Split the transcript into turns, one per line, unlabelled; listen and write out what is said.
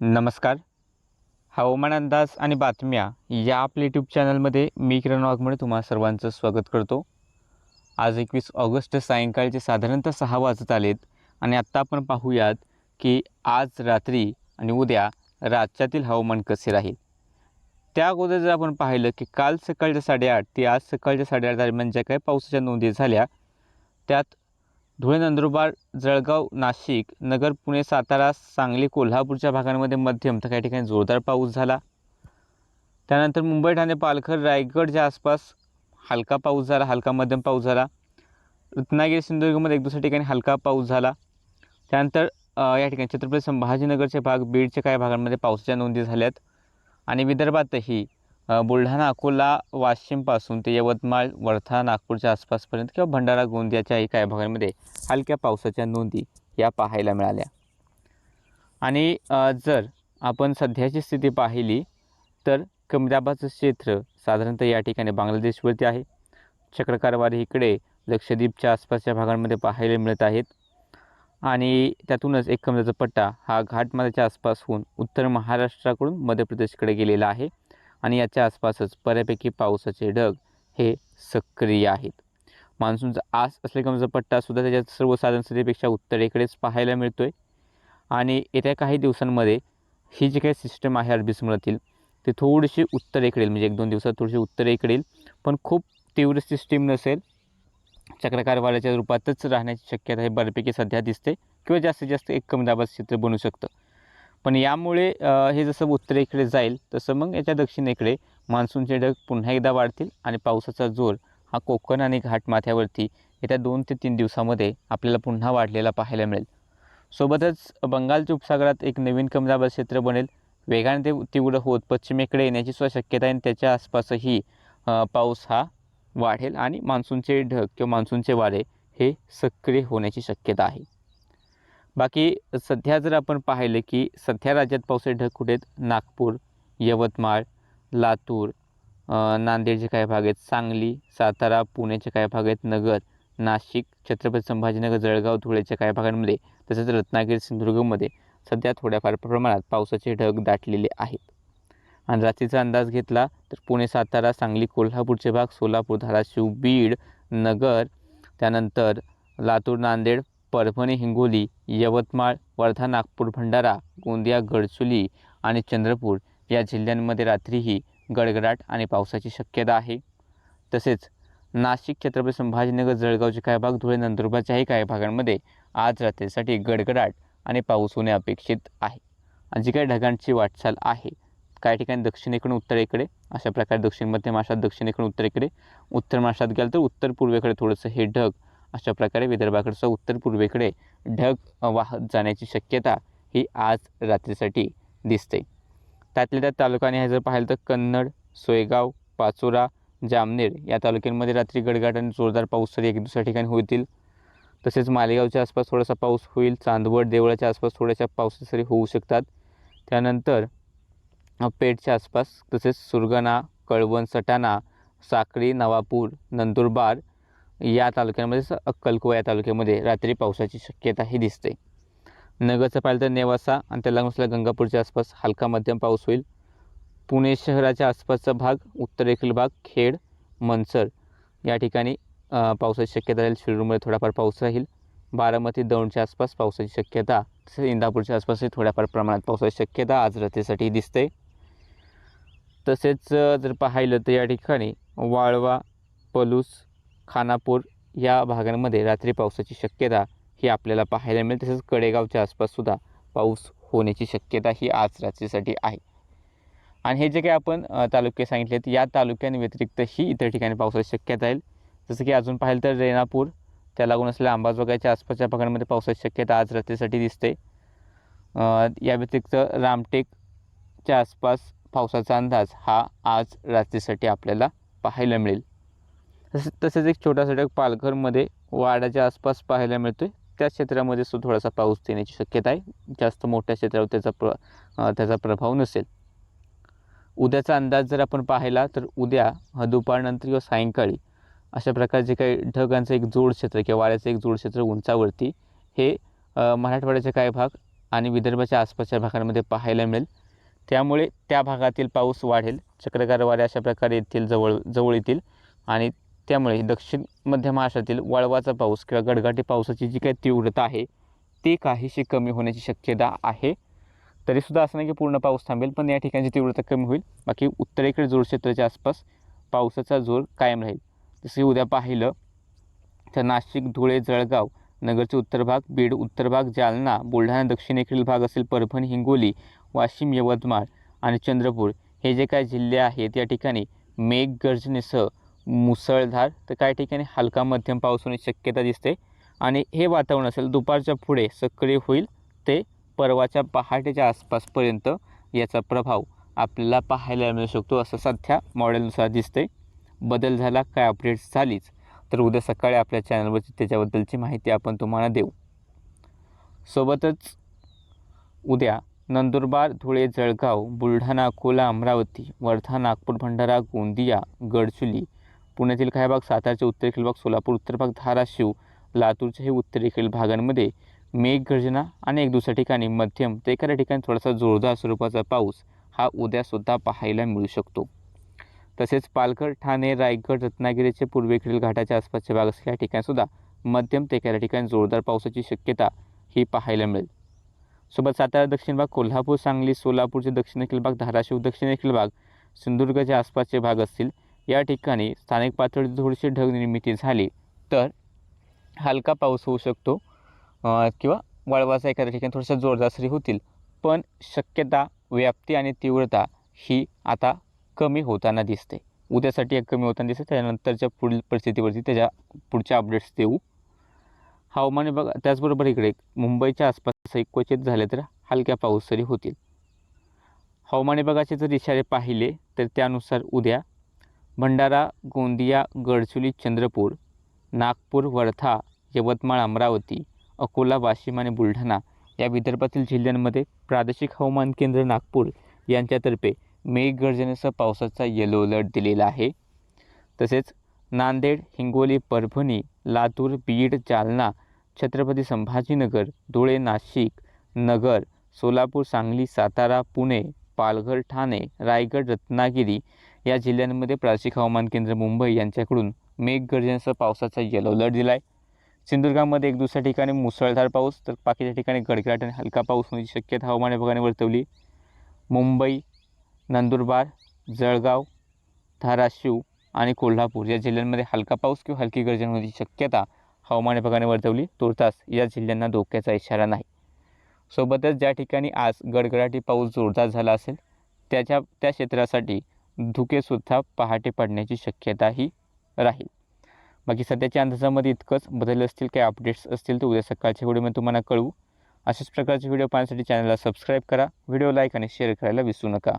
नमस्कार. हवामान अंदाज आणि बातम्या या आपल्या यूट्यूब चॅनलमध्ये मी किरण वाघमोडे तुम्हा सर्वांचं स्वागत करतो. आज एकवीस ऑगस्ट सायंकाळचे साधारणतः सहा वाजत आलेत आणि आत्ता आपण पाहूयात की आज रात्री आणि उद्या राज्यातील हवामान कसे राहील. त्या अगोदर जर आपण पाहिलं की काल सकाळच्या साडेआठ ते आज सकाळच्या साडेआठ दरम्यान ज्या काही पावसाच्या नोंदी झाल्या त्यात धुळे नंदुरबार जळगाव नाशिक नगर पुणे सातारा सांगली कोल्हापूरच्या भागांमध्ये मध्यम तर काही ठिकाणी जोरदार पाऊस झाला. त्यानंतर मुंबई ठाणे पालघर रायगडच्या आसपास हलका पाऊस झाला हलका मध्यम पाऊस झाला. रत्नागिरी सिंधुदुर्गमध्ये एक दुसऱ्या ठिकाणी हलका पाऊस झाला. त्यानंतर या ठिकाणी छत्रपती संभाजीनगरचे भाग बीडच्या काही भागांमध्ये पावसाच्या नोंदी झाल्यात. आणि विदर्भातही बुलढाणा अकोला वाशिमपासून ते यवतमाळ वर्धा नागपूरच्या आसपासपर्यंत किंवा भंडारा गोंदियाच्याही काही भागांमध्ये हलक्या पावसाच्या नोंदी या पाहायला मिळाल्या. आणि जर आपण सध्याची स्थिती पाहिली तर कमदाबाचं क्षेत्र साधारणतः या ठिकाणी बांगलादेशवरती आहे. चक्रकारवारी इकडे लक्षद्वीपच्या आसपासच्या भागांमध्ये पाहायला मिळत आहेत. आणि त्यातूनच एक कमजाचा पट्टा हा घाटमालाच्या आसपास होऊन उत्तर महाराष्ट्राकडून मध्य प्रदेशकडे गेलेला आहे. आणि याच्या आसपासच बऱ्यापैकी पावसाचे ढग हे सक्रिय आहेत. मान्सूनचा आस असलेला कमजाचा पट्टासुद्धा त्याच्या सर्वसाधारण स्थितीपेक्षा उत्तरेकडेच पाहायला मिळतो आहे आणि येत्या काही दिवसांमध्ये ही जी काही सिस्टम आहे अरबी समुद्रातील ती थोडीशी उत्तरेकडे म्हणजे एक दोन दिवसात थोडीशी उत्तरेकडे पण खूप तीव्र सिस्टीम नसेल चक्रकार वाऱ्याच्या रूपातच राहण्याची शक्यता हे बऱ्यापैकी सध्या दिसते किंवा जास्तीत जास्त एक कमी दाबाचं चित्र बनू शकतं. पण यामुळे हे जसं उत्तरेकडे जाईल तसं मग याच्या दक्षिणेकडे मान्सूनचे ढग पुन्हा एकदा वाढतील आणि पावसाचा जोर हा कोकण आणि घाटमाथ्यावरती येत्या दोन ते तीन दिवसामध्ये आपल्याला पुन्हा वाढलेला पाहायला मिळेल. सोबतच बंगालच्या उपसागरात एक नवीन कमी क्षेत्र बनेल. वेगाने ते तीव्र होत पश्चिमेकडे येण्याची सुद्धा शक्यता आहे आणि त्याच्या आसपासही पाऊस हा वाढेल आणि मान्सूनचे ढग किंवा मान्सूनचे वारे हे सक्रिय होण्याची शक्यता आहे. बाकी सध्या जर आपण पाहिलं की सध्या राज्यात पावसाचे ढग कुठे आहेत? नागपूर यवतमाळ लातूर नांदेडचे काही भाग आहेत. सांगली सातारा पुण्याचे काही भाग आहेत. नगर नाशिक छत्रपती संभाजीनगर जळगाव धुळेच्या काही भागांमध्ये तसेच रत्नागिरी सिंधुदुर्गमध्ये सध्या थोड्याफार प्रमाणात पावसाचे ढग दाटलेले आहेत. आणि रात्रीचा अंदाज घेतला तर पुणे सातारा सांगली कोल्हापूरचे भाग सोलापूर धाराशिव बीड नगर त्यानंतर लातूर नांदेड परभणी हिंगोली यवतमाळ वर्धा नागपूर भंडारा गोंदिया गडचुली आणि चंद्रपूर या जिल्ह्यांमध्ये रात्रीही गडगडाट आणि पावसाची शक्यता आहे. तसेच नाशिक छत्रपती संभाजीनगर जळगावचे काही भाग धुळे नंदुरबारच्याही काही भागांमध्ये आज रात्रीसाठी गडगडाट आणि पाऊस होणे अपेक्षित आहे. आणि जी काही ढगांची वाटचाल आहे काही ठिकाणी दक्षिणेकडून उत्तरेकडे अशा प्रकारे दक्षिण मध्य महाराष्ट्रात दक्षिणेकडून उत्तरेकडे उत्तर महाराष्ट्रात गेलं तर उत्तर पूर्वेकडे थोडंसं हे ढग अशा प्रकारे विदर्भाकडचं उत्तर पूर्वेकडे ढग वाहत जाण्याची शक्यता ही आज रात्रीसाठी दिसते. त्यातल्या त्यात तालुक्याने हे जर पाहिलं तर कन्नड सोयगाव पाचोरा जामनेर या तालुक्यांमध्ये रात्री गडगाट आणि जोरदार पाऊस तरी एक दुसऱ्या ठिकाणी होतील. तसेच मालेगावच्या आसपास थोडासा पाऊस होईल चांदवड देवळाच्या आसपास थोड्याशा पावसा सरी होऊ शकतात. त्यानंतर पेठच्या आसपास तसेच सुरगाणा कळवण सटाणा साक्री नवापूर नंदुरबार या तालुक्यांमध्ये अक्कलकुवा या तालुक्यामध्ये रात्री पावसाची शक्यता ही दिसते. नगरचं पाहिलं तर नेवासा आणि त्याला असलेल्या गंगापूरच्या आसपास हलका मध्यम पाऊस होईल. पुणे शहराच्या आसपासचा भाग उत्तरेकडील भाग खेड मनसर या ठिकाणी पावसाची शक्यता राहील. शिरूरमध्ये थोडाफार पाऊस राहील. बारामती दौंडच्या आसपास पावसाची शक्यता तसेच इंदापूरच्या आसपासही थोड्याफार प्रमाणात पावसाची शक्यता आज रात्रीसाठी दिसते. तसेच जर पाहिलं तर या ठिकाणी वाळवा पलूस खानापूर या भागांमध्ये रात्री पावसाची शक्यता ही आपल्याला पाहायला मिळेल तसेच कडेगावच्या आसपाससुद्धा पाऊस होण्याची शक्यता ही आज रात्रीसाठी आहे. आणि हे जे काही आपण तालुके सांगितलेत या तालुक्यांव्यतिरिक्तही इतर ठिकाणी पावसाची शक्यता येईल जसं की अजून पाहिलं तर रेणापूर त्या लागून असलेल्या अंबाजोगाईच्या आसपासच्या भागांमध्ये पावसाची शक्यता आज रात्रीसाठी दिसते. या व्यतिरिक्त रामटेकच्या आसपास पावसाचा अंदाज हा आज रात्रीसाठी आपल्याला पाहायला मिळेल. तसेच तसेच एक छोटासा ढग पालघरमध्ये वाड्याच्या आसपास पाहायला मिळतो आहे त्या क्षेत्रामध्ये सुद्धा थोडासा पाऊस येण्याची शक्यता आहे. जास्त मोठ्या क्षेत्रावर त्याचा प्र त्याचा प्रभाव नसेल. उद्याचा अंदाज जर आपण पाहिला तर उद्या दुपारनंतर किंवा सायंकाळी अशा प्रकारचे काही ढगांचं एक जोड क्षेत्र किंवा वाऱ्याचं एक जोड क्षेत्र उंचावरती हे मराठवाड्याचे काही भाग आणि विदर्भाच्या आसपासच्या भागांमध्ये पाहायला मिळेल. त्यामुळे त्या भागातील पाऊस वाढेल. चक्रकार वारे अशा प्रकारे येथील जवळ जवळ येतील आणि त्यामुळे दक्षिण मध्य महाराष्ट्रातील वळवाचा पाऊस किंवा गडगाटी पावसाची जी काही तीव्रता आहे ती काहीशी कमी होण्याची शक्यता आहे. तरीसुद्धा असं नाही की पूर्ण पाऊस थांबेल पण या ठिकाणची तीव्रता कमी होईल. बाकी उत्तरेकडे जोर क्षेत्राच्या आसपास पावसाचा जोर कायम राहील. जसं उद्या पाहिलं तर नाशिक धुळे जळगाव नगरचे उत्तर भाग बीड उत्तर भाग जालना बुलढाणा दक्षिणेकडील भाग असेल परभणी हिंगोली वाशिम यवतमाळ आणि चंद्रपूर. हे जे काही जिल्हे आहेत या ठिकाणी मेघगर्जनेसह मुसळधार तर काही ठिकाणी हलका मध्यम पाऊस होण्याची शक्यता दिसते. आणि हे वातावरण असेल दुपारच्या पुढे सक्रिय होईल ते परवाच्या पहाटेच्या आसपासपर्यंत याचा प्रभाव आपल्याला पाहायला मिळू शकतो असं सध्या मॉडेलनुसार दिसते बदल झाला काय अपडेट्स झालीच तर उद्या सकाळी आपल्या चॅनलवरती त्याच्याबद्दलची माहिती आपण तुम्हाला देऊ. सोबतच उद्या नंदुरबार धुळे जळगाव बुलढाणा अकोला अमरावती वर्धा नागपूर भंडारा गोंदिया गडचुली पुण्यातील काही भाग सातारचे उत्तरेकडील भाग सोलापूर उत्तर भाग धाराशिव लातूरच्या हे उत्तरेकडील भागांमध्ये मेघगर्जना आणि एक दुसऱ्या ठिकाणी मध्यम ते एखाद्या ठिकाणी थोडासा जोरदार स्वरूपाचा पाऊस हा उद्यासुद्धा पाहायला मिळू शकतो. तसेच पालघर ठाणे रायगड रत्नागिरीचे पूर्वेकडील घाटाच्या आसपासचे भाग असलेल्या ठिकाणीसुद्धा मध्यम ते एखाद्या ठिकाणी जोरदार पावसाची शक्यता ही पाहायला मिळेल. सोबत सातारा दक्षिण भाग कोल्हापूर सांगली सोलापूरचे दक्षिणेकडील भाग धाराशिव दक्षिणेकडील भाग सिंधुदुर्गच्या आसपासचे भाग असतील. या ठिकाणी स्थानिक पातळीवर थोडीशी ढग निर्मिती झाली तर हलका पाऊस होऊ शकतो किंवा वळवाचा एखाद्या ठिकाणी थोडासा जोरदार सरी होतील. पण शक्यता व्याप्ती आणि तीव्रता ही आता कमी होताना दिसते. उद्यासाठी एक कमी होताना दिसते त्यानंतरच्या पुढील परिस्थितीवरती त्याच्या पुढच्या अपडेट्स देऊ. हवामान विभाग त्याचबरोबर इकडे मुंबईच्या आसपास एक क्वचित झाले तर हलक्या पाऊस सरी होतील. हवामान विभागाचे जर इशारे पाहिले तर त्यानुसार उद्या भंडारा गोंदिया गडचिरोली चंद्रपूर नागपूर वर्धा यवतमाळ अमरावती अकोला वाशिम आणि बुलढाणा या विदर्भातील जिल्ह्यांमध्ये प्रादेशिक हवामान केंद्र नागपूर यांच्यातर्फे मेघगर्जनेसह पावसाचा येलो अलर्ट दिलेला आहे. तसेच नांदेड हिंगोली परभणी लातूर बीड जालना छत्रपती संभाजीनगर धुळे नाशिक नगर सोलापूर सांगली सातारा पुणे पालघर ठाणे रायगड रत्नागिरी या जिल्ह्यांमध्ये प्रादेशिक हवामान केंद्र मुंबई यांच्याकडून मेघगर्जनेसह पावसाचा येलो अलर्ट दिला आहे सिंधुदुर्गामध्ये एक दुसऱ्या ठिकाणी मुसळधार पाऊस तर बाकीच्या ठिकाणी गडगडाट आणि हलका पाऊस होण्याची शक्यता हवामान विभागाने वर्तवली. मुंबई नंदुरबार जळगाव धाराशिव आणि कोल्हापूर या जिल्ह्यांमध्ये हलका पाऊस किंवा हलकी गर्जन होण्याची शक्यता हवामान विभागाने वर्तवली. तुर्तास या जिल्ह्यांना धोक्याचा इशारा नाही. सोबतच ज्या ठिकाणी आज गडगडाटी पाऊस जोरदार झाला असेल त्याच्या त्या क्षेत्रासाठी धुकेसुद्धा पहाटे पडण्याची शक्यताही राहील. बाकी सध्याच्या अंदाजामध्ये इतकंच. बदल असतील काही अपडेट्स असतील तर उद्या सकाळच्या व्हिडिओमध्ये तुम्हाला कळवू. अशाच प्रकारचे व्हिडिओ पाहण्यासाठी चॅनलला सबस्क्राईब करा. व्हिडिओ लाईक आणि शेअर करायला विसरू नका.